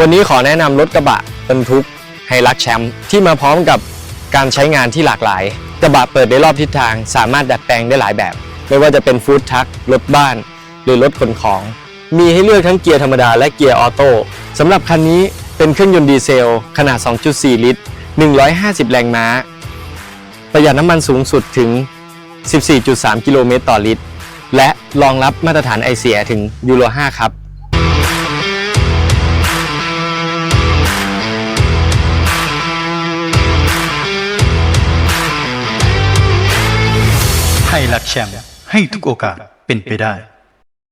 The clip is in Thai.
วันนี้ขอแนะนำรถกระบะบรรทุกไฮรักแชมป์ที่มาพร้อมกับการใช้งานที่หลากหลาย กระบะเปิดได้รอบทิศทาง สามารถดัดแปลงได้หลายแบบ ไม่ว่าจะเป็นฟู้ดทักรถบ้าน หรือรถขนของ มีให้เลือกทั้งเกียร์ธรรมดาและเกียร์ออโต้สำหรับคันนี้เป็นเครื่องยนต์ดีเซล ขนาด 2.4 ลิตร 150 แรงม้า ประหยัดน้ำมันสูงสุดถึง 14.3 กิโลเมตรต่อลิตร และรองรับมาตรฐานไอเสียถึงยูโร 5 ครับ ไทยรัฐแชมป์ให้ทุกโอกาสเป็นไปได้